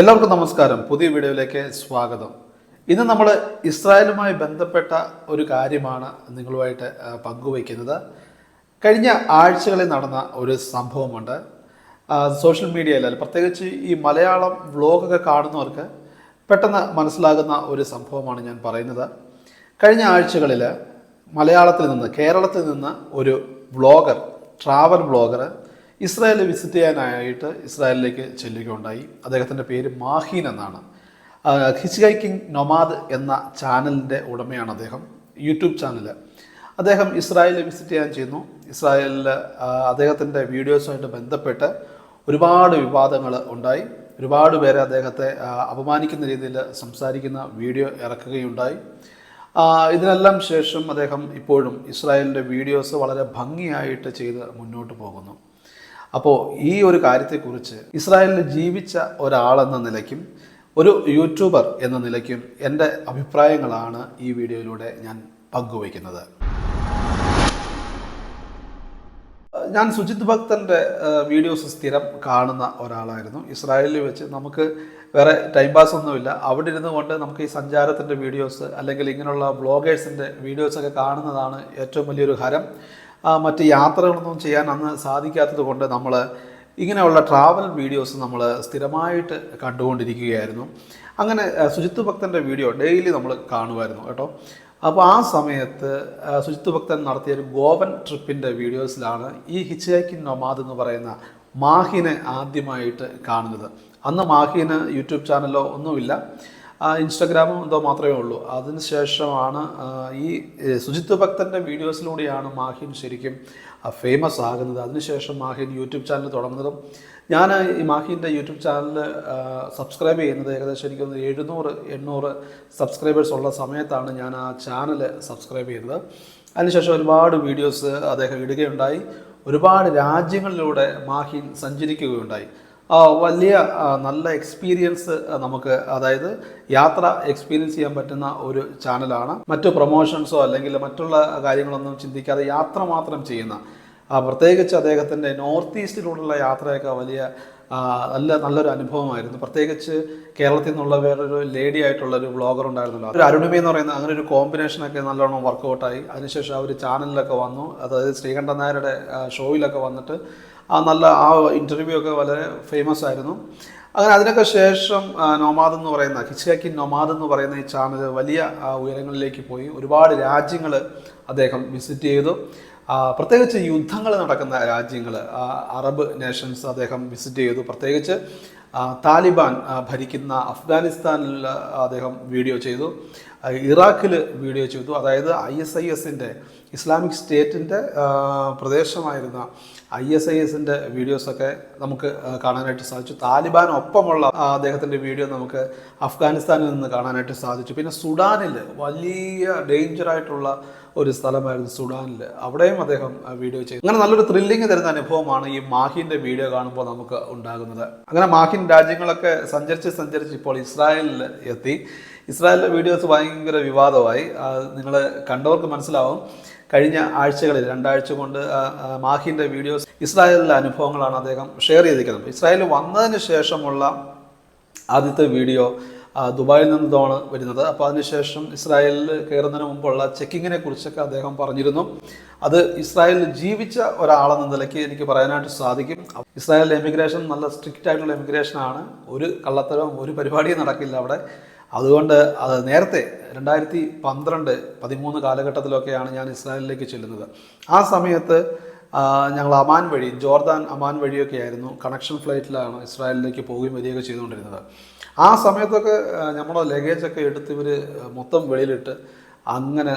എല്ലാവർക്കും നമസ്കാരം. പുതിയ വീഡിയോയിലേക്ക് സ്വാഗതം. ഇന്ന് നമ്മൾ ഇസ്രായേലുമായി ബന്ധപ്പെട്ട ഒരു കാര്യമാണ് നിങ്ങളുമായിട്ട് പങ്കുവയ്ക്കുന്നത്. കഴിഞ്ഞ ആഴ്ചകളിൽ നടന്ന ഒരു സംഭവമുണ്ട്. സോഷ്യൽ മീഡിയയിൽ പ്രത്യേകിച്ച് ഈ മലയാളം വ്ലോഗൊക്കെ കാണുന്നവർക്ക് പെട്ടെന്ന് മനസ്സിലാകുന്ന ഒരു സംഭവമാണ് ഞാൻ പറയുന്നത്. കഴിഞ്ഞ ആഴ്ചകളിൽ മലയാളത്തിൽ നിന്ന് കേരളത്തിൽ നിന്ന് ഒരു vlogger travel vlogger Israel visit ചെയ്യാനായിട്ട് ഇസ്രായേലിലേക്ക് ചെല്ലുകയുണ്ടായി. അദ്ദേഹത്തിന്റെ പേര് മാഹീൻ എന്നാണ്. ഹിസ്ഗൈ കിങ് നൊമാദ് എന്ന ചാനലിന്റെ ഉടമയാണ് അദ്ദേഹം യൂട്യൂബ് ചാനൽ അദ്ദേഹം ഇസ്രായേലിൽ വിസിറ്റ് ചെയ്യാൻ ചെയ്യുന്നു ഇസ്രായേലിൽ അദ്ദേഹത്തിന്റെ വീഡിയോസുമായിട്ട് ബന്ധപ്പെട്ട് ഒരുപാട് വിവാദങ്ങൾ ഉണ്ടായി. ഒരുപാട് പേരെ അദ്ദേഹത്തെ അപമാനിക്കുന്ന രീതിയിൽ സംസാരിക്കുന്ന വീഡിയോ ഇറക്കുകയുണ്ടായി. ഇതിനെല്ലാം ശേഷം അദ്ദേഹം ഇപ്പോഴും ഇസ്രായേലിന്റെ വീഡിയോസ് വളരെ ഭംഗിയായിട്ട് ചെയ്ത് മുന്നോട്ട് പോകുന്നു. അപ്പോൾ ഈ ഒരു കാര്യത്തെക്കുറിച്ച് ഇസ്രായേലിൽ ജീവിച്ച ഒരാളെന്ന നിലയ്ക്കും ഒരു യൂട്യൂബർ എന്ന നിലയ്ക്കും എന്റെ അഭിപ്രായങ്ങളാണ് ഈ വീഡിയോയിലൂടെ ഞാൻ പങ്കുവയ്ക്കുന്നത്. ഞാൻ സുജിത് ഭക്തന്റെ വീഡിയോസ് സ്ഥിരം കാണുന്ന ഒരാളായിരുന്നു. ഇസ്രായേലിൽ വെച്ച് നമുക്ക് വേറെ ടൈം പാസ് ഒന്നുമില്ല. അവിടെ ഇരുന്നു കൊണ്ട് നമുക്ക് ഈ സഞ്ചാരത്തിന്റെ വീഡിയോസ് അല്ലെങ്കിൽ ഇങ്ങനെയുള്ള ബ്ലോഗേഴ്സിന്റെ വീഡിയോസൊക്കെ കാണുന്നതാണ് ഏറ്റവും വലിയൊരു ഹരം. മറ്റ് യാത്രകളൊന്നും ചെയ്യാൻ അന്ന് സാധിക്കാത്തത് കൊണ്ട് നമ്മൾ ഇങ്ങനെയുള്ള ട്രാവൽ വീഡിയോസ് നമ്മൾ സ്ഥിരമായിട്ട് കണ്ടുകൊണ്ടിരിക്കുകയായിരുന്നു. അങ്ങനെ സുജിത്ത് ഭക്തന്റെ വീഡിയോ ഡെയിലി നമ്മൾ കാണുമായിരുന്നു കേട്ടോ. അപ്പോൾ ആ സമയത്ത് സുജിത്ത് ഭക്തൻ നടത്തിയ ഒരു ഗോവൻ ട്രിപ്പിന്റെ വീഡിയോസിലാണ് ഈ ഹിച്ച് ഹൈക്കിംഗ് നൊമാദ് എന്ന് പറയുന്ന മാഹിനെ ആദ്യമായിട്ട് കാണുന്നത്. അന്ന് മാഹിന് യൂട്യൂബ് ചാനലോ ഒന്നുമില്ല. ഇൻസ്റ്റഗ്രാമും എന്തോ മാത്രമേ ഉള്ളൂ. അതിനുശേഷമാണ് ശേഷമാണ് ഈ സുജിത് ഭക്തന്റെ വീഡിയോസിലൂടെയാണ് മാഹിൻ ശരിക്കും ഫേമസ് ആകുന്നത്. അതിനുശേഷം മാഹിൻ യൂട്യൂബ് ചാനൽ തുടങ്ങുന്നതും ഞാൻ ഈ മാഹിന്റെ യൂട്യൂബ് ചാനൽ സബ്സ്ക്രൈബ് ചെയ്യുന്നത് ഏകദേശം എനിക്കൊന്ന് എഴുന്നൂറ് എണ്ണൂറ് സബ്സ്ക്രൈബേഴ്സ് ഉള്ള സമയത്താണ് ഞാൻ ആ ചാനൽ സബ്സ്ക്രൈബ് ചെയ്തത്. അതിനുശേഷം ഒരുപാട് വീഡിയോസ് അദ്ദേഹം ഇടുകയുണ്ടായി. ഒരുപാട് രാജ്യങ്ങളിലൂടെ മാഹിൻ സഞ്ചരിക്കുകയുണ്ടായി. വലിയ നല്ല എക്സ്പീരിയൻസ് നമുക്ക് അതായത് യാത്ര എക്സ്പീരിയൻസ് ചെയ്യാൻ പറ്റുന്ന ഒരു ചാനലാണ് മറ്റു പ്രൊമോഷൻസോ അല്ലെങ്കിൽ മറ്റുള്ള കാര്യങ്ങളൊന്നും ചിന്തിക്കാതെ യാത്ര മാത്രം ചെയ്യുന്ന പ്രത്യേകിച്ച് അദ്ദേഹത്തിന്റെ നോർത്ത് ഈസ്റ്റിലൂടെയുള്ള യാത്രയൊക്കെ വലിയ നല്ല നല്ലൊരു അനുഭവമായിരുന്നു. പ്രത്യേകിച്ച് കേരളത്തിൽ നിന്നുള്ള വേറൊരു ലേഡി ആയിട്ടുള്ള ഒരു ബ്ലോഗർ ഉണ്ടായിരുന്നല്ലോ. ഒരു അരുണിമി എന്ന് പറയുന്ന അങ്ങനെ ഒരു കോമ്പിനേഷനൊക്കെ നല്ലോണം വർക്കൗട്ടായി അതിനുശേഷം ആ ഒരു ചാനലിലൊക്കെ വന്നു. അതായത് ശ്രീകണ്ഠൻ നായരുടെ ഷോയിലൊക്കെ വന്നിട്ട് ആ നല്ല ആ ഇന്റർവ്യൂ ഒക്കെ വളരെ ഫേമസ് ആയിരുന്നു. അങ്ങനെ അതിനൊക്കെ ശേഷം നൊമാദ് എന്ന് പറയുന്ന ഹിച്ച്ഹാക്കിൻ നൊമാദ് എന്ന് പറയുന്ന ഈ ചാനൽ വലിയ ഉയരങ്ങളിലേക്ക് പോയി. ഒരുപാട് രാജ്യങ്ങൾ അദ്ദേഹം വിസിറ്റ് ചെയ്തു. പ്രത്യേകിച്ച് യുദ്ധങ്ങൾ നടക്കുന്ന രാജ്യങ്ങൾ അറബ് നേഷൻസ് അദ്ദേഹം വിസിറ്റ് ചെയ്തു. പ്രത്യേകിച്ച് താലിബാൻ ഭരിക്കുന്ന അഫ്ഗാനിസ്ഥാനിൽ അദ്ദേഹം വീഡിയോ ചെയ്തു. ഇറാഖിൽ വീഡിയോ ചെയ്തു. അതായത് ഐ എസ് ഐ എസിന്റെ ഇസ്ലാമിക് സ്റ്റേറ്റിന്റെ പ്രദേശമായിരുന്ന ഐ എസ് ഐ എസിന്റെ വീഡിയോസൊക്കെ നമുക്ക് കാണാനായിട്ട് സാധിച്ചു. താലിബാനൊപ്പമുള്ള അദ്ദേഹത്തിന്റെ വീഡിയോ നമുക്ക് അഫ്ഗാനിസ്ഥാനിൽ നിന്ന് കാണാനായിട്ട് സാധിച്ചു. പിന്നെ സുഡാനിൽ വലിയ ഡേഞ്ചർ ആയിട്ടുള്ള ഒരു സ്ഥലമായിരുന്നു സുഡാനിൽ. അവിടെയും അദ്ദേഹം വീഡിയോ ചെയ്തു. അങ്ങനെ നല്ലൊരു ത്രില്ലിങ് തരുന്ന അനുഭവമാണ് ഈ മാഹിന്റെ വീഡിയോ കാണുമ്പോൾ നമുക്ക് ഉണ്ടാകുന്നത്. അങ്ങനെ മാഹിൻ രാജ്യങ്ങളൊക്കെ സഞ്ചരിച്ച് സഞ്ചരിച്ച് ഇപ്പോൾ ഇസ്രായേലിൽ എത്തി. ഇസ്രായേലിലെ വീഡിയോസ് ഭയങ്കര വിവാദമായി. നിങ്ങൾ കണ്ടവർക്ക് മനസ്സിലാവും. കഴിഞ്ഞ ആഴ്ചകളിൽ രണ്ടാഴ്ച കൊണ്ട് മാഹിന്റെ വീഡിയോസ് ഇസ്രായേലിലെ അനുഭവങ്ങളാണ് അദ്ദേഹം ഷെയർ ചെയ്തിരിക്കുന്നത്. ഇസ്രായേലിൽ വന്നതിന് ശേഷമുള്ള ആദ്യത്തെ വീഡിയോ ദുബായിൽ നിന്നാണ് വരുന്നത്. അപ്പോൾ അതിനുശേഷം ഇസ്രായേലിൽ കയറുന്നതിന് മുമ്പുള്ള ചെക്കിങ്ങിനെ കുറിച്ചൊക്കെ അദ്ദേഹം പറഞ്ഞിരുന്നു. അത് ഇസ്രായേലിൽ ജീവിച്ച ഒരാളെന്ന നിലയ്ക്ക് എനിക്ക് പറയാനായിട്ട് സാധിക്കും. ഇസ്രായേലിൽ എമിഗ്രേഷൻ നല്ല സ്ട്രിക്റ്റ് ആയിട്ടുള്ള എമിഗ്രേഷൻ ആണ്. ഒരു കള്ളത്തരവും ഒരു പരിപാടിയും നടക്കില്ല അവിടെ. അതുകൊണ്ട് അത് നേരത്തെ രണ്ടായിരത്തി പന്ത്രണ്ട് പതിമൂന്ന് കാലഘട്ടത്തിലൊക്കെയാണ് ഞാൻ ഇസ്രായേലിലേക്ക് ചെല്ലുന്നത്. ആ സമയത്ത് ഞങ്ങൾ അമാൻ വഴി ജോർദാൻ അമാൻ വഴിയൊക്കെ ആയിരുന്നു കണക്ഷൻ ഫ്ലൈറ്റിലാണ് ഇസ്രായേലിലേക്ക് പോവുകയും വരികയൊക്കെ ചെയ്തുകൊണ്ടിരുന്നത്. ആ സമയത്തൊക്കെ നമ്മുടെ ലഗേജൊക്കെ എടുത്ത് ഇവർ മൊത്തം വെളിയിലിട്ട് അങ്ങനെ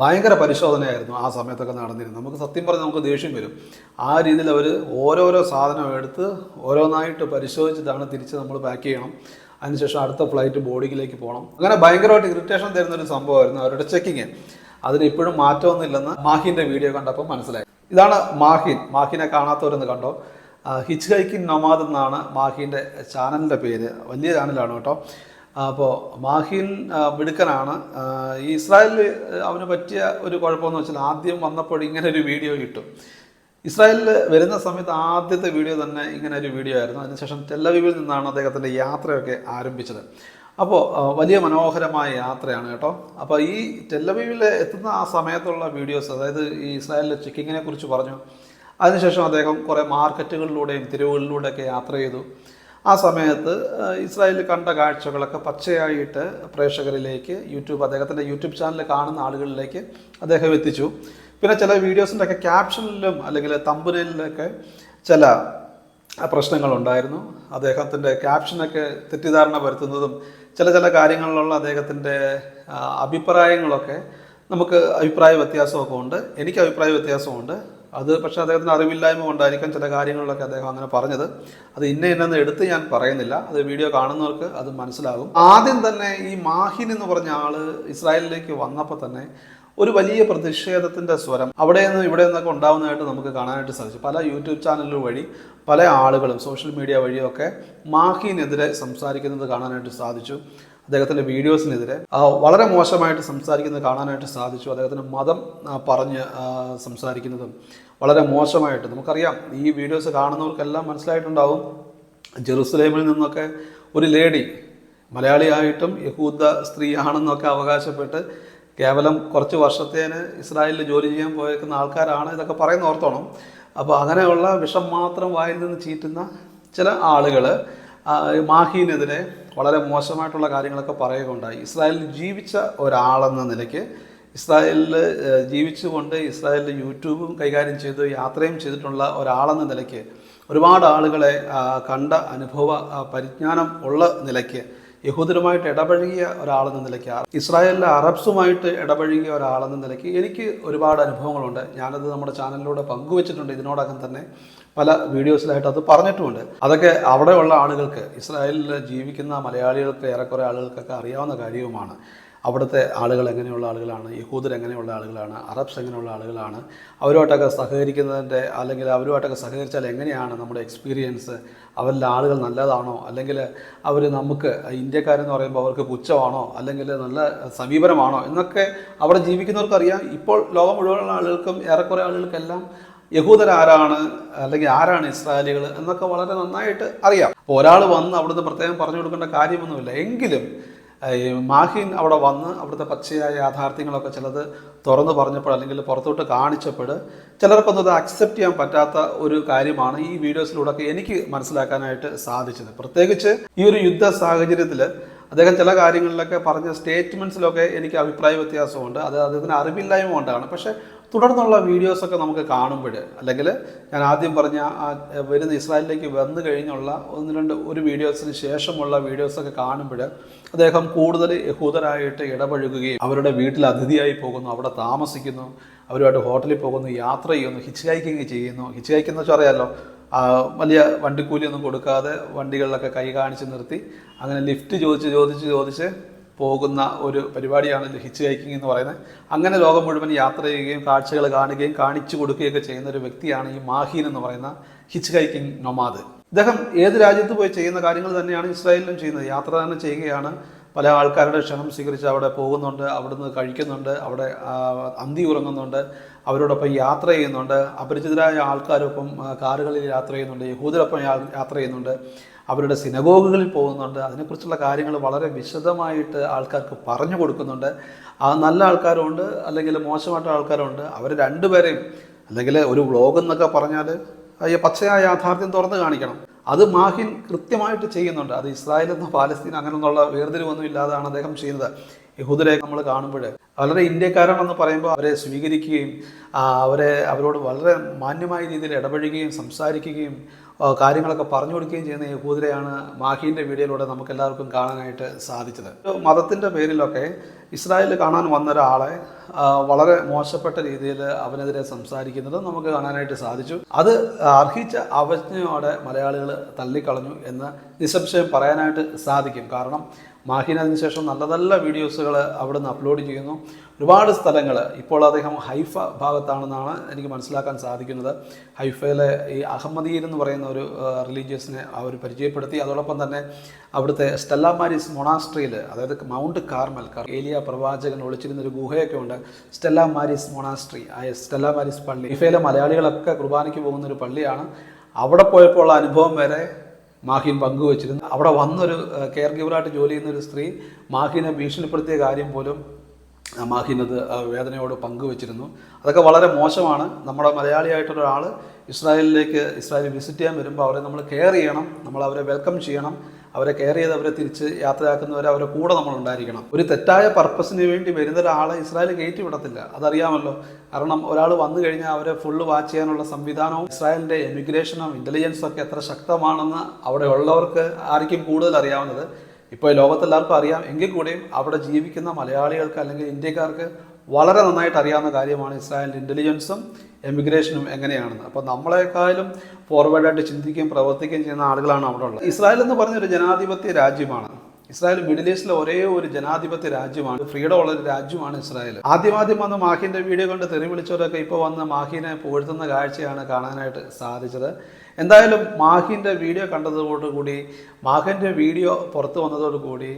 ഭയങ്കര പരിശോധനയായിരുന്നു ആ സമയത്തൊക്കെ നടന്നിരുന്നത്. നമുക്ക് സത്യം പറഞ്ഞാൽ നമുക്ക് ദേഷ്യം വരും. ആ രീതിയിൽ അവർ ഓരോരോ സാധനം എടുത്ത് ഓരോന്നായിട്ട് പരിശോധിച്ചിട്ടാണ് തിരിച്ച് നമ്മൾ പാക്ക് ചെയ്യണം. അതിനുശേഷം അടുത്ത ഫ്ലൈറ്റ് ബോഡിയിലേക്ക് പോകണം. അങ്ങനെ ഭയങ്കരമായിട്ട് ഇറിറ്റേഷൻ തരുന്ന ഒരു സംഭവമായിരുന്നു അവരുടെ ചെക്കിങ് അതിന് ഇപ്പോഴും മാറ്റമൊന്നുമില്ലെന്ന് മാഹിന്റെ വീഡിയോ കണ്ടപ്പോൾ മനസ്സിലായി. ഇതാണ് മാഹിൻ. മാഹിനെ കാണാത്തവരെന്ന് കണ്ടോ? ഹിച്ച് ഹൈക്കിംഗ് നൊമാദ് എന്നാണ് മാഹിന്റെ ചാനലിന്റെ പേര്. വലിയ ചാനലാണ് കേട്ടോ. അപ്പോൾ മാഹിൻ മിടുക്കനാണ്. ഈ ഇസ്രായേലിൽ അവന് പറ്റിയ ഒരു കുഴപ്പമെന്ന് വെച്ചാൽ ആദ്യം വന്നപ്പോൾ ഇങ്ങനെ ഒരു വീഡിയോ കിട്ടും. ഇസ്രായേലിൽ വരുന്ന സമയത്ത് ആദ്യത്തെ വീഡിയോ തന്നെ ഇങ്ങനെ ഒരു വീഡിയോ ആയിരുന്നു. അതിനുശേഷം ടെല്ലവീവിൽ നിന്നാണ് അദ്ദേഹത്തിന്റെ യാത്രയൊക്കെ ആരംഭിച്ചത്. അപ്പോൾ വലിയ മനോഹരമായ യാത്രയാണ് കേട്ടോ. അപ്പോൾ ഈ ടെല്ലവീവിൽ എത്തുന്ന ആ സമയത്തുള്ള വീഡിയോസ് അതായത് ഈ ഇസ്രായേലിലെ ചെക്കിങ്ങിനെ കുറിച്ച് പറഞ്ഞു അതിനുശേഷം അദ്ദേഹം കുറേ മാർക്കറ്റുകളിലൂടെയും തെരുവുകളിലൂടെയൊക്കെ യാത്ര ചെയ്തു. ആ സമയത്ത് ഇസ്രായേലിൽ കണ്ട കാഴ്ചകളൊക്കെ പച്ചയായിട്ട് പ്രേക്ഷകരിലേക്ക് യൂട്യൂബ് അദ്ദേഹത്തിന്റെ യൂട്യൂബ് ചാനൽ കാണുന്ന ആളുകളിലേക്ക് അദ്ദേഹം എത്തിച്ചു. പിന്നെ ചില വീഡിയോസിന്റെ ഒക്കെ ക്യാപ്ഷനിലും അല്ലെങ്കിൽ തമ്പുരയിലൊക്കെ ചില പ്രശ്നങ്ങളുണ്ടായിരുന്നു. അദ്ദേഹത്തിന്റെ ക്യാപ്ഷനൊക്കെ തെറ്റിദ്ധാരണ വരുത്തുന്നതും ചില ചില കാര്യങ്ങളിലുള്ള അദ്ദേഹത്തിന്റെ അഭിപ്രായങ്ങളൊക്കെ നമുക്ക് അഭിപ്രായ വ്യത്യാസമൊക്കെ ഉണ്ട്. എനിക്ക് അഭിപ്രായ വ്യത്യാസമുണ്ട്. അത് പക്ഷേ അദ്ദേഹത്തിന് അറിവില്ലായ്മ കൊണ്ടായിരിക്കാം ചില കാര്യങ്ങളിലൊക്കെ അദ്ദേഹം അങ്ങനെ പറഞ്ഞത്. അത് ഇന്ന ഇന്നെന്ന് എടുത്ത് ഞാൻ പറയുന്നില്ല. അത് വീഡിയോ കാണുന്നവർക്ക് അത് മനസ്സിലാകും. ആദ്യം തന്നെ ഈ മാഹിൻ എന്ന് പറഞ്ഞ ആൾ ഇസ്രായേലിലേക്ക് വന്നപ്പോൾ തന്നെ ഒരു വലിയ പ്രതിഷേധത്തിന്റെ സ്വരം അവിടെ നിന്ന് ഇവിടെ നിന്നൊക്കെ ഉണ്ടാകുന്നതായിട്ട് നമുക്ക് കാണാനായിട്ട് സാധിച്ചു. പല യൂട്യൂബ് ചാനലുകൾ വഴി പല ആളുകളും സോഷ്യൽ മീഡിയ വഴിയൊക്കെ മാഹിനെതിരെ സംസാരിക്കുന്നത് കാണാനായിട്ട് സാധിച്ചു. അദ്ദേഹത്തിന്റെ വീഡിയോസിനെതിരെ വളരെ മോശമായിട്ട് സംസാരിക്കുന്നത് കാണാനായിട്ട് സാധിച്ചു. അദ്ദേഹത്തിന്റെ മതം പറഞ്ഞ് സംസാരിക്കുന്നതും. വളരെ മോശമായിട്ട്. നമുക്കറിയാം ഈ വീഡിയോസ് കാണുന്നവർക്കെല്ലാം മനസ്സിലായിട്ടുണ്ടാവും ജെറുസലേമിൽ നിന്നൊക്കെ ഒരു ലേഡി മലയാളിയായിട്ടും യഹൂദ സ്ത്രീയാണെന്നൊക്കെ അവകാശപ്പെട്ട് കേവലം കുറച്ച് വർഷത്തേന് ഇസ്രായേലിൽ ജോലി ചെയ്യാൻ പോയേക്കുന്ന ആൾക്കാരാണ് ഇതൊക്കെ പറയുന്ന ഓർത്തോണം. അപ്പോൾ അങ്ങനെയുള്ള വിഷം മാത്രം വായിൽ നിന്ന് ചീറ്റുന്ന ചില ആളുകൾ മാഹീനെതിരെ വളരെ മോശമായിട്ടുള്ള കാര്യങ്ങളൊക്കെ പറയുകയുണ്ടായി. ഇസ്രായേലിൽ ജീവിച്ച ഒരാളെന്ന നിലയ്ക്ക് ഇസ്രായേലിൽ ജീവിച്ചുകൊണ്ട് ഇസ്രായേലിൽ യൂട്യൂബും കൈകാര്യം ചെയ്ത് യാത്രയും ചെയ്തിട്ടുള്ള ഒരാളെന്ന നിലയ്ക്ക് ഒരുപാട് ആളുകളെ കണ്ട അനുഭവ പരിജ്ഞാനം ഉള്ള നിലയ്ക്ക് യഹൂദരുമായിട്ട് ഇടപഴകിയ ഒരാളെന്ന നിലയ്ക്ക് ഇസ്രായേലിലെ അറബ്സുമായിട്ട് ഇടപഴകിയ ഒരാളെന്ന നിലയ്ക്ക് എനിക്ക് ഒരുപാട് അനുഭവങ്ങളുണ്ട്. ഞാനത് നമ്മുടെ ചാനലിലൂടെ പങ്കുവച്ചിട്ടുണ്ട്. ഇതിനോടകം തന്നെ പല വീഡിയോസിലായിട്ട് അത് പറഞ്ഞിട്ടുമുണ്ട്. അതൊക്കെ അവിടെയുള്ള ആളുകൾക്ക് ഇസ്രായേലിൽ ജീവിക്കുന്ന മലയാളികൾക്ക് ഏറെക്കുറെ ആളുകൾക്കൊക്കെ അറിയാവുന്ന കാര്യവുമാണ്. അവിടുത്തെ ആളുകൾ എങ്ങനെയുള്ള ആളുകളാണ്? യഹൂദർ എങ്ങനെയുള്ള ആളുകളാണ്? അറബ്സ് എങ്ങനെയുള്ള ആളുകളാണ്? അവരുമായിട്ടൊക്കെ സഹകരിക്കുന്നതിന്റെ അല്ലെങ്കിൽ അവരുമായിട്ടൊക്കെ സഹകരിച്ചാൽ എങ്ങനെയാണ് നമ്മുടെ എക്സ്പീരിയൻസ്? അവരിലെ ആളുകൾ നല്ലതാണോ? അല്ലെങ്കിൽ അവർ നമുക്ക് ഇന്ത്യക്കാരെന്ന് പറയുമ്പോൾ അവർക്ക് പുച്ഛമാണോ? അല്ലെങ്കിൽ നല്ല സമീപനമാണോ? എന്നൊക്കെ അവിടെ ജീവിക്കുന്നവർക്കറിയാം. ഇപ്പോൾ ലോകം മുഴുവനുള്ള ആളുകൾക്കും ഏറെക്കുറെ ആളുകൾക്കെല്ലാം യഹൂദർ ആരാണ്? അല്ലെങ്കിൽ ആരാണ് ഇസ്രായേലികൾ? എന്നൊക്കെ വളരെ നന്നായിട്ട് അറിയാം. അപ്പോൾ ഒരാൾ വന്ന് അവിടുന്ന് പ്രത്യേകം പറഞ്ഞു കൊടുക്കേണ്ട കാര്യമൊന്നുമില്ല. എങ്കിലും മാഹിൻ അവിടെ വന്ന് അവിടുത്തെ പച്ചയായ യാഥാർത്ഥ്യങ്ങളൊക്കെ ചിലത് തുറന്നു പറഞ്ഞപ്പോൾ അല്ലെങ്കിൽ പുറത്തോട്ട് കാണിച്ചപ്പോൾ ചിലർക്കൊന്നും അത് അക്സെപ്റ്റ് ചെയ്യാൻ പറ്റാത്ത ഒരു കാര്യമാണ് ഈ വീഡിയോസിലൂടെയൊക്കെ എനിക്ക് മനസ്സിലാക്കാനായിട്ട് സാധിച്ചത്. പ്രത്യേകിച്ച് ഈ ഒരു യുദ്ധ സാഹചര്യത്തിൽ അദ്ദേഹം ചില കാര്യങ്ങളിലൊക്കെ പറഞ്ഞ സ്റ്റേറ്റ്മെന്റ്സിലൊക്കെ എനിക്ക് അഭിപ്രായ വ്യത്യാസമുണ്ട്. അത് അദ്ദേഹത്തിന് അറിവില്ലായ്മ കൊണ്ടാണ്. പക്ഷേ തുടർന്നുള്ള വീഡിയോസൊക്കെ നമുക്ക് കാണുമ്പോൾ അല്ലെങ്കിൽ ഞാൻ ആദ്യം പറഞ്ഞ ആ വരുന്ന ഇസ്രായേലിലേക്ക് വന്നു കഴിഞ്ഞുള്ള ഒന്ന് രണ്ട് ഒരു വീഡിയോസിന് ശേഷമുള്ള വീഡിയോസൊക്കെ കാണുമ്പോൾ അദ്ദേഹം കൂടുതൽ യഹൂദരായിട്ട് ഇടപഴകുകയും അവരുടെ വീട്ടിൽ അതിഥിയായി പോകുന്നു അവിടെ താമസിക്കുന്നു അവരുമായിട്ട് ഹോട്ടലിൽ പോകുന്നു യാത്ര ചെയ്യുന്നു ഹിച്ച് ഹൈക്കിങ് ചെയ്യുന്നു. ഹിച്ച് ഹൈക്കിംഗ് എന്ന് വെച്ചാൽ വലിയ വണ്ടിക്കൂലിയൊന്നും കൊടുക്കാതെ വണ്ടികളിലൊക്കെ കൈ കാണിച്ച് നിർത്തി അങ്ങനെ ലിഫ്റ്റ് ചോദിച്ച് ചോദിച്ച് ചോദിച്ച് പോകുന്ന ഒരു പരിപാടിയാണ് ഹിച്ച് ഹൈക്കിംഗ് എന്ന് പറയുന്നത്. അങ്ങനെ ലോകം മുഴുവൻ യാത്ര ചെയ്യുകയും കാഴ്ചകൾ കാണുകയും കാണിച്ചു കൊടുക്കുകയൊക്കെ ചെയ്യുന്ന ഒരു വ്യക്തിയാണ് ഈ മാഹീൻ എന്ന് പറയുന്ന ഹിച്ച് ഹൈക്കിംഗ് നൊമാദ്. ഇദ്ദേഹം ഏത് രാജ്യത്ത് പോയി ചെയ്യുന്ന കാര്യങ്ങൾ തന്നെയാണ് ഇസ്രായേലിലും ചെയ്യുന്നത്. യാത്ര തന്നെ ചെയ്യുകയാണ്. പല ആൾക്കാരുടെ ക്ഷണം സ്വീകരിച്ച് അവിടെ പോകുന്നുണ്ട് അവിടുന്ന് കഴിക്കുന്നുണ്ട് അവിടെ അന്തി ഉറങ്ങുന്നുണ്ട് അവരോടൊപ്പം യാത്ര ചെയ്യുന്നുണ്ട്. അപരിചിതരായ ആൾക്കാരൊപ്പം കാറുകളിൽ യാത്ര ചെയ്യുന്നുണ്ട് യഹൂദരൊപ്പം യാത്ര ചെയ്യുന്നുണ്ട്. അവരുടെ സിനഗോഗുകളിൽ പോകുന്നുണ്ട്. അതിനെക്കുറിച്ചുള്ള കാര്യങ്ങൾ വളരെ വിശദമായിട്ട് ആൾക്കാർക്ക് പറഞ്ഞു കൊടുക്കുന്നുണ്ട്. ആ നല്ല ആൾക്കാരുണ്ട് അല്ലെങ്കിൽ മോശമായിട്ടുള്ള ആൾക്കാരുണ്ട്. അവർ രണ്ടുപേരെയും അല്ലെങ്കിൽ ഒരു വ്ളോഗ് എന്നൊക്കെ പറഞ്ഞാൽ ഈ പച്ചയായ യാഥാർത്ഥ്യം തുറന്ന് കാണിക്കണം. അത് മാഹിൻ കൃത്യമായിട്ട് ചെയ്യുന്നുണ്ട്. അത് ഇസ്രായേൽ എന്ന പാലസ്തീൻ അങ്ങനെയൊന്നുള്ള വേർതിരിവൊന്നും ഇല്ലാതാണ് അദ്ദേഹം ചെയ്യുന്നത്. യഹൂദരെ നമ്മൾ കാണുമ്പോൾ വളരെ ഇന്ത്യക്കാരാണെന്ന് പറയുമ്പോൾ അവരെ സ്വീകരിക്കുകയും അവരെ അവരോട് വളരെ മാന്യമായ രീതിയിൽ ഇടപഴകുകയും സംസാരിക്കുകയും കാര്യങ്ങളൊക്കെ പറഞ്ഞു കൊടുക്കുകയും ചെയ്യുന്ന യഹൂദരെയാണ് മാഹീന്റെ വീഡിയോയിലൂടെ നമുക്ക് എല്ലാവർക്കും കാണാനായിട്ട് സാധിച്ചത്. മതത്തിന്റെ പേരിലൊക്കെ ഇസ്രായേലിൽ കാണാൻ വന്ന ഒരാളെ വളരെ മോശപ്പെട്ട രീതിയിൽ അവനെതിരെ സംസാരിക്കുന്നത് നമുക്ക് കാണാനായിട്ട് സാധിച്ചു. അത് അർഹിച്ച അവജ്ഞയോടെ മലയാളികൾ തള്ളിക്കളഞ്ഞു എന്ന് നിസംശയം പറയാനായിട്ട് സാധിക്കും. കാരണം മാഹിൻ അതിനുശേഷം നല്ല നല്ല വീഡിയോസുകൾ അവിടുന്ന് അപ്ലോഡ് ചെയ്യുന്നു. ഒരുപാട് സ്ഥലങ്ങൾ ഇപ്പോൾ അദ്ദേഹം ഹൈഫ ഭാഗത്താണെന്നാണ് എനിക്ക് മനസ്സിലാക്കാൻ സാധിക്കുന്നത്. ഹൈഫയിലെ ഈ അഹമ്മദീർ എന്ന് പറയുന്ന ഒരു റിലീജിയസിനെ അവർ പരിചയപ്പെടുത്തി. അതോടൊപ്പം തന്നെ അവിടുത്തെ സ്റ്റെല്ല മാരീസ് മൊണാസ്ട്രിയിൽ അതായത് മൗണ്ട് കാർമൽ കാർ- ഏലിയ പ്രവാചകൻ ഒളിച്ചിരുന്ന ഒരു ഗുഹയൊക്കെ ഉണ്ട്. സ്റ്റെല്ല മാരീസ് മൊണാസ്ട്രി ആ സ്റ്റെല്ല മാരീസ് പള്ളി. ഹൈഫയിലെ മലയാളികളൊക്കെ കുർബാനയ്ക്ക് പോകുന്ന ഒരു പള്ളിയാണ്. അവിടെ പോയപ്പോൾ ഉള്ള അനുഭവം വരെ മാഹിൻ പങ്കുവച്ചിരുന്നു. അവിടെ വന്നൊരു കെയർ ഗിവറായിട്ട് ജോലി ചെയ്യുന്ന ഒരു സ്ത്രീ മാഹിനെ ഭീഷണിപ്പെടുത്തിയ കാര്യം പോലും മാഹിനത് വേദനയോട് പങ്കുവച്ചിരുന്നു. അതൊക്കെ വളരെ മോശമാണ്. നമ്മുടെ മലയാളിയായിട്ടുള്ള ഒരാൾ ഇസ്രായേലിലേക്ക് ഇസ്രായേൽ വിസിറ്റ് ചെയ്യാൻ വരുമ്പോൾ അവരെ നമ്മൾ കെയർ ചെയ്യണം നമ്മൾ അവരെ വെൽക്കം ചെയ്യണം. അവരെ കെയർ ചെയ്ത് അവരെ തിരിച്ച് യാത്രയാക്കുന്നവരെ അവരെ കൂടെ നമ്മൾ ഉണ്ടായിരിക്കണം. ഒരു തെറ്റായ പർപ്പസിന് വേണ്ടി വരുന്ന ഒരാളെ ഇസ്രായേൽ കയറ്റി വിടത്തില്ല. അതറിയാമല്ലോ. കാരണം ഒരാൾ വന്നു കഴിഞ്ഞാൽ അവരെ ഫുള്ള് വാച്ച് ചെയ്യാനുള്ള സംവിധാനവും ഇസ്രായേലിന്റെ എമിഗ്രേഷനും ഇന്റലിജൻസും ഒക്കെ എത്ര ശക്തമാണെന്ന് അവിടെ ഉള്ളവർക്ക് ആർക്കും കൂടുതൽ അറിയാവുന്നത്. ഇപ്പോൾ ലോകത്തെല്ലാവർക്കും അറിയാം. എങ്കിൽ കൂടിയും അവിടെ ജീവിക്കുന്ന മലയാളികൾക്ക് അല്ലെങ്കിൽ ഇന്ത്യക്കാർക്ക് വളരെ നന്നായിട്ട് അറിയാവുന്ന കാര്യമാണ് ഇസ്രായേലിന്റെ ഇന്റലിജൻസും എമിഗ്രേഷനും എങ്ങനെയാണെന്ന്. അപ്പോൾ നമ്മളെക്കാളും ഫോർവേഡായിട്ട് ചിന്തിക്കുകയും പ്രവർത്തിക്കുകയും ചെയ്യുന്ന ആളുകളാണ് അവിടെ ഉള്ളത്. ഇസ്രായേൽ എന്ന് പറഞ്ഞൊരു ജനാധിപത്യ രാജ്യമാണ്. ഇസ്രായേൽ മിഡിൽ ഈസ്റ്റിലെ ഒരേ ഒരു ജനാധിപത്യ രാജ്യമാണ്. ഫ്രീഡം ഉള്ള ഒരു രാജ്യമാണ് ഇസ്രായേൽ. ആദ്യമാദ്യം വന്ന് മാഹിന്റെ വീഡിയോ കണ്ട് തെറി വിളിച്ചവരൊക്കെ ഇപ്പോൾ വന്ന് മാഹിനെ പുകഴ്ത്തുന്ന കാഴ്ചയാണ് കാണാനായിട്ട് സാധിച്ചത്. എന്തായാലും മാഹിന്റെ വീഡിയോ കണ്ടതോടുകൂടി മാഹിന്റെ വീഡിയോ പുറത്തു വന്നതോടുകൂടി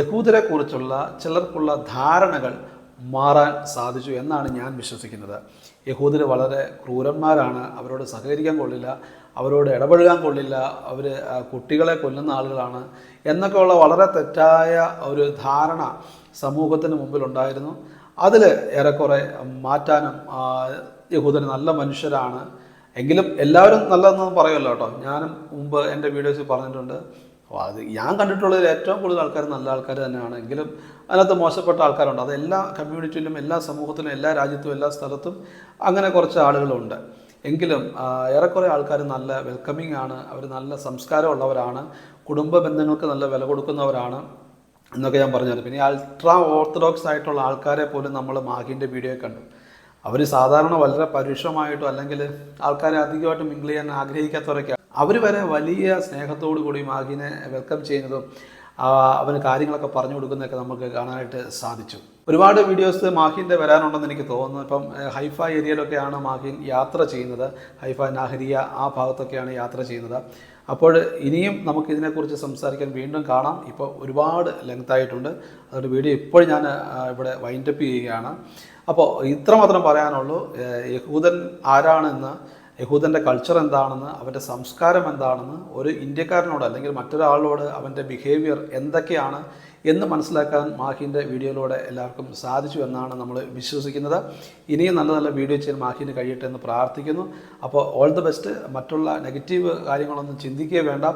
യഹൂദരെക്കുറിച്ചുള്ള ചിലർക്കുള്ള ധാരണകൾ മാറാൻ സാധിച്ചു എന്നാണ് ഞാൻ വിശ്വസിക്കുന്നത്. യഹൂദർ വളരെ ക്രൂരന്മാരാണ്. അവരോട് സഹകരിക്കാൻ കൊള്ളില്ല. അവരോട് ഇടപഴകാൻ കൊള്ളില്ല. അവർ കുട്ടികളെ കൊല്ലുന്ന ആളുകളാണ് എന്നൊക്കെയുള്ള വളരെ തെറ്റായ ഒരു ധാരണ സമൂഹത്തിന് മുമ്പിലുണ്ടായിരുന്നു. അതിൽ ഏറെക്കുറെ മാറ്റാനും യഹൂദന് നല്ല മനുഷ്യരാണ്. എങ്കിലും എല്ലാവരും നല്ലതെന്ന് പറയുമല്ലോ കേട്ടോ. ഞാനും മുമ്പ് എന്റെ വീഡിയോസിൽ പറഞ്ഞിട്ടുണ്ട്. അത് ഞാൻ കണ്ടിട്ടുള്ളതിൽ ഏറ്റവും കൂടുതൽ ആൾക്കാർ നല്ല ആൾക്കാർ തന്നെയാണ്. എങ്കിലും അതിനകത്ത് മോശപ്പെട്ട ആൾക്കാരുണ്ട്. അത് എല്ലാ കമ്മ്യൂണിറ്റിയിലും എല്ലാ സമൂഹത്തിലും എല്ലാ രാജ്യത്തും എല്ലാ സ്ഥലത്തും അങ്ങനെ കുറച്ച് ആളുകളുണ്ട്. എങ്കിലും ഏറെക്കുറെ ആൾക്കാർ നല്ല വെൽക്കമിങ് ആണ്. അവർ നല്ല സംസ്കാരമുള്ളവരാണ്. കുടുംബ ബന്ധങ്ങൾക്ക് നല്ല വില കൊടുക്കുന്നവരാണ് എന്നൊക്കെ ഞാൻ പറഞ്ഞത് പിന്നെ അൾട്രാ ഓർത്തഡോക്സ് ആയിട്ടുള്ള ആൾക്കാരെ പോലും നമ്മൾ മാഹിന്റെ വീഡിയോ കണ്ടു. അവർ സാധാരണ വളരെ പരുഷമായിട്ടോ അല്ലെങ്കിൽ ആൾക്കാരെ അധികമായിട്ട് മിങ്കിൾ ചെയ്യാൻ ആഗ്രഹിക്കാത്തവരൊക്കെ അവർ വരെ വലിയ സ്നേഹത്തോടു കൂടി മാഹിനെ വെൽക്കം ചെയ്യുന്നതും അവന് കാര്യങ്ങളൊക്കെ പറഞ്ഞു കൊടുക്കുന്നതൊക്കെ നമുക്ക് കാണാനായിട്ട് സാധിച്ചു. ഒരുപാട് വീഡിയോസ് മാഹിന്റെ വരാനുണ്ടെന്ന് എനിക്ക് തോന്നുന്നു. ഇപ്പം ഹൈഫ ഏരിയയിലൊക്കെയാണ് മാഹിൻ യാത്ര ചെയ്യുന്നത്. ഹൈഫ നാഹരിയ ആ ഭാഗത്തൊക്കെയാണ് യാത്ര ചെയ്യുന്നത്. അപ്പോൾ ഇനിയും നമുക്ക് ഇതിനെക്കുറിച്ച് സംസാരിക്കാൻ വീണ്ടും കാണാം. ഇപ്പോൾ ഒരുപാട് ലെങ്ത് ആയിട്ടുണ്ട്. അതുകൊണ്ട് വീഡിയോ ഇപ്പോൾ ഞാൻ ഇവിടെ വൈൻഡപ്പ് ചെയ്യുകയാണ്. അപ്പോൾ ഇത്രമാത്രം പറയാനുള്ളൂ. യഹൂദൻ ആരാണെന്ന് യഹൂദന്റെ കൾച്ചർ എന്താണെന്ന് അവന്റെ സംസ്കാരം എന്താണെന്ന് ഒരു ഇന്ത്യക്കാരനോട് അല്ലെങ്കിൽ മറ്റൊരാളോട് അവന്റെ ബിഹേവിയർ എന്തൊക്കെയാണ് എന്ന് മനസ്സിലാക്കാൻ മാഹിന്റെ വീഡിയോയിലൂടെ എല്ലാവർക്കും സാധിച്ചു എന്നാണ് നമ്മൾ വിശ്വസിക്കുന്നത്. ഇനിയും നല്ല നല്ല വീഡിയോ ചെയ്യാൻ മാഹിന് കഴിയട്ടെ എന്ന് പ്രാർത്ഥിക്കുന്നു. അപ്പോൾ ഓൾ ദി ബെസ്റ്റ് മറ്റുള്ള നെഗറ്റീവ് കാര്യങ്ങളൊന്നും ചിന്തിക്കുകയേ വേണ്ട.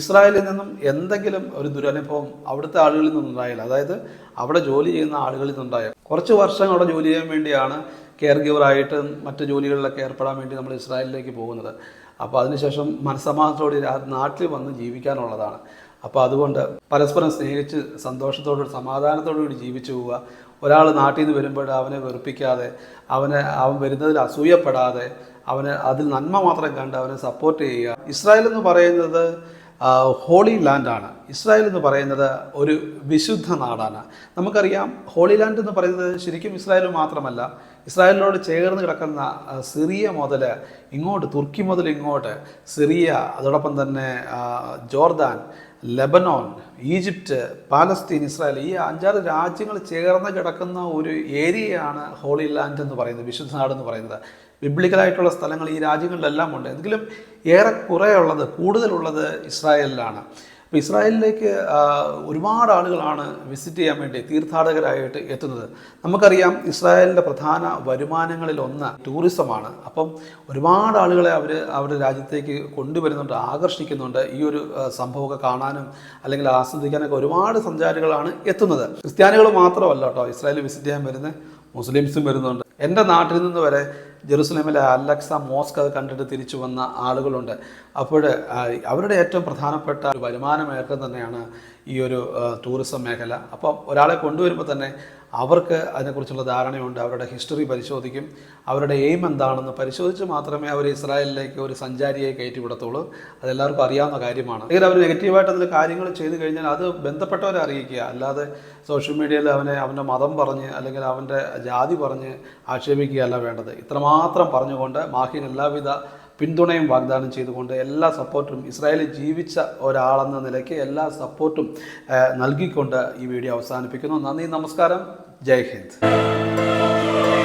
ഇസ്രായേലിൽ നിന്നും എന്തെങ്കിലും ഒരു ദുരനുഭവം അവിടുത്തെ ആളുകളിൽ നിന്നുണ്ടായില്ല അതായത് അവിടെ ജോലി ചെയ്യുന്ന ആളുകളിൽ നിന്നുണ്ടായ കുറച്ച് വർഷം അവിടെ ജോലി ചെയ്യാൻ വേണ്ടിയാണ് കെയർ ഗിവറായിട്ട് മറ്റ് ജോലികളിലൊക്കെ ഏർപ്പെടാൻ വേണ്ടി നമ്മൾ ഇസ്രായേലിലേക്ക് പോകുന്നത്. അപ്പോൾ അതിനുശേഷം മനസ്സമാധാനത്തോടെ നാട്ടിൽ വന്ന് ജീവിക്കാനുള്ളതാണ്. അപ്പോൾ അതുകൊണ്ട് പരസ്പരം സ്നേഹിച്ച് സന്തോഷത്തോടു സമാധാനത്തോടു കൂടി ജീവിച്ചു പോവുക. ഒരാൾ നാട്ടിൽ നിന്ന് വരുമ്പോൾ അവനെ വെറുപ്പിക്കാതെ അവനെ അവൻ വരുന്നതിൽ അസൂയപ്പെടാതെ അവന് അതിൽ നന്മ മാത്രം കണ്ട് അവനെ സപ്പോർട്ട് ചെയ്യുക. ഇസ്രായേൽ എന്ന് പറയുന്നത് ഹോളി ലാൻഡാണ് ഇസ്രായേൽ എന്ന് പറയുന്നത് ഒരു വിശുദ്ധ നാടാണ്. നമുക്കറിയാം ഹോളി ലാൻഡ് എന്ന് പറയുന്നത് ശരിക്കും ഇസ്രായേൽ മാത്രമല്ല. ഇസ്രായേലിനോട് ചേർന്ന് കിടക്കുന്ന സിറിയ മുതൽ ഇങ്ങോട്ട് തുർക്കി മുതൽ ഇങ്ങോട്ട് സിറിയ അതോടൊപ്പം തന്നെ Jordan Lebanon Egypt Palestine Israel ഈ അഞ്ചാറ് രാജ്യങ്ങൾ ചേർന്ന് കിടക്കുന്ന ഒരു ഏരിയയാണ് ഹോളി ലാൻഡ് എന്ന് പറയുന്നത് വിശുദ്ധ നാട് എന്ന് പറയുന്നത്. ബിബ്ലിക്കലായിട്ടുള്ള സ്ഥലങ്ങൾ ഈ രാജ്യങ്ങളിലെല്ലാം ഉണ്ട്. എങ്കിലും ഏറെ കുറേ ഉള്ളത് കൂടുതലുള്ളത് ഇസ്രായേലിലാണ്. അപ്പോൾ ഇസ്രായേലിലേക്ക് ഒരുപാട് ആളുകളാണ് വിസിറ്റ് ചെയ്യാൻ വേണ്ടി തീർത്ഥാടകരായിട്ട് എത്തുന്നത്. നമുക്കറിയാം ഇസ്രായേലിന്റെ പ്രധാന വരുമാനങ്ങളിൽ ഒന്ന് ടൂറിസമാണ് അപ്പം ഒരുപാട് ആളുകളെ അവർ അവരുടെ രാജ്യത്തേക്ക് കൊണ്ടുവരുന്നുണ്ട് ആകർഷിക്കുന്നുണ്ട്. ഈ ഒരു സംഭവമൊക്കെ കാണാനും അല്ലെങ്കിൽ ആസ്വദിക്കാനൊക്കെ ഒരുപാട് സഞ്ചാരികളാണ് എത്തുന്നത്. ക്രിസ്ത്യാനികൾ മാത്രമല്ല കേട്ടോ ഇസ്രായേൽ വിസിറ്റ് ചെയ്യാൻ വരുന്നത്. മുസ്ലിംസും വരുന്നുണ്ട്. എന്റെ നാട്ടിൽ നിന്ന് വരെ ജെറുസലേമിലെ അലക്സ മോസ്ക് അത് കണ്ടിട്ട് തിരിച്ചു വന്ന ആളുകളുണ്ട്. അപ്പോൾ അവരുടെ ഏറ്റവും പ്രധാനപ്പെട്ട ഒരു വരുമാന മേഖല തന്നെയാണ് ഈ ഒരു ടൂറിസം മേഖല. അപ്പം ഒരാളെ കൊണ്ടുവരുമ്പോൾ തന്നെ അവർക്ക് അതിനെക്കുറിച്ചുള്ള ധാരണയുണ്ട് അവരുടെ ഹിസ്റ്ററി പരിശോധിക്കും അവരുടെ എയിം എന്താണെന്ന് പരിശോധിച്ച് മാത്രമേ അവർ ഇസ്രായേലിലേക്ക് ഒരു സഞ്ചാരിയെ കയറ്റി വിടത്തുള്ളൂ. അതെല്ലാവർക്കും അറിയാവുന്ന കാര്യമാണ്. അല്ലെങ്കിൽ അവർ നെഗറ്റീവായിട്ട് അതിൽ കാര്യങ്ങൾ ചെയ്തു കഴിഞ്ഞാൽ അത് ബന്ധപ്പെട്ടവരെ അറിയിക്കുക. അല്ലാതെ സോഷ്യൽ മീഡിയയിൽ അവനെ അവന്റെ മതം പറഞ്ഞ് അല്ലെങ്കിൽ അവന്റെ ജാതി പറഞ്ഞ് ആക്ഷേപിക്കുകയല്ല വേണ്ടത്. ഇത്രമാത്രം പറഞ്ഞുകൊണ്ട് മാഹിൻ എല്ലാവിധ പിന്തുണയും വാഗ്ദാനം ചെയ്തുകൊണ്ട് എല്ലാ സപ്പോർട്ടും ഇസ്രായേലിൽ ജീവിച്ച ഒരാളെന്ന നിലയ്ക്ക് എല്ലാ സപ്പോർട്ടും നൽകിക്കൊണ്ട് ഈ വീഡിയോ അവസാനിപ്പിക്കുന്നു. നന്ദി നമസ്കാരം. ജയ് ഹിന്ദ്.